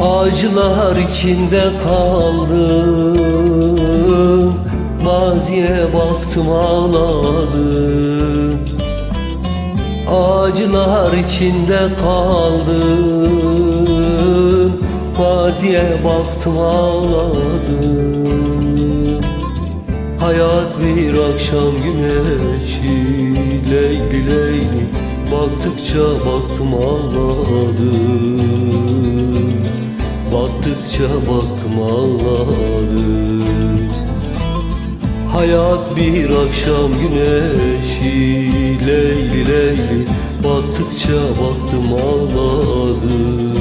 Acılar içinde kaldım. Maziye baktım ağladım. Acılar içinde kaldım. Maziye baktım ağladım. Hayat bir akşam güneşi Leyli Baktıkça baktım ağladım Baktıkça baktım ağladım Hayat bir akşam güneşi Leyli leyli Baktıkça baktım ağladım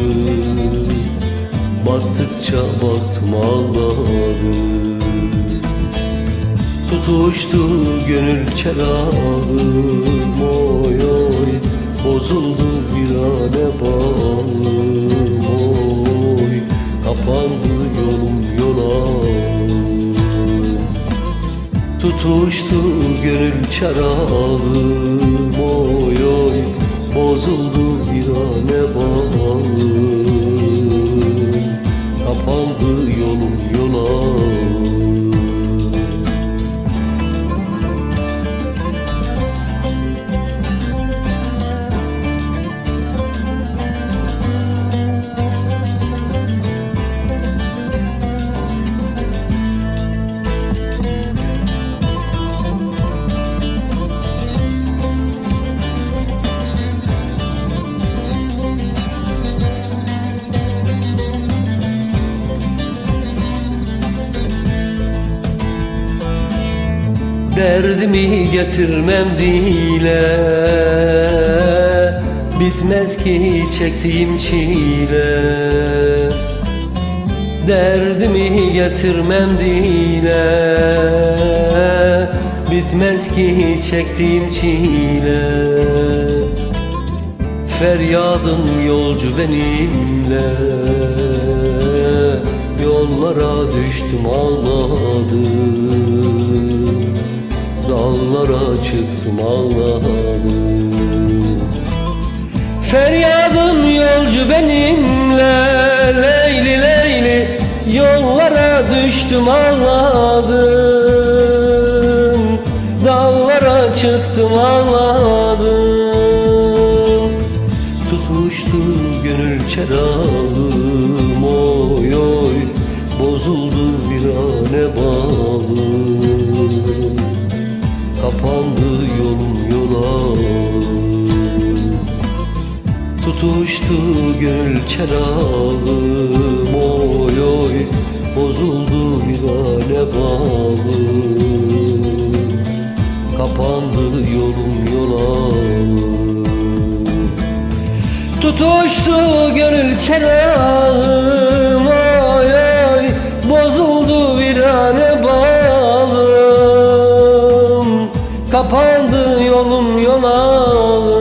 Baktıkça baktım ağladım Tutuştu gönül çerağım Oy oy Bozuldu virane bağım Oy Kapandı yolum yola. Tutuştu gönül çarağım Oy oy Bozuldu virane bağım Derdimi getirmem dile. Bitmez ki çektiğim çile. Derdimi getirmem dile. Bitmez ki çektiğim çile. Feryadım yolcu benimle. Yollara düştüm ağladım Dağlara çıktım ağladım Feryadım yolcu benimle Leyli leyli Yollara düştüm ağladım Dağlara çıktım ağladım Tutuştu gönül çerağım Oy oy Bozuldu virane bağım Tutuştu gönül çerağım Oy oy Bozuldu virane bağım Kapandı yolum yola Tutuştu gönül çerağım Oy oy Bozuldu virane bağım Kapandı yolum yola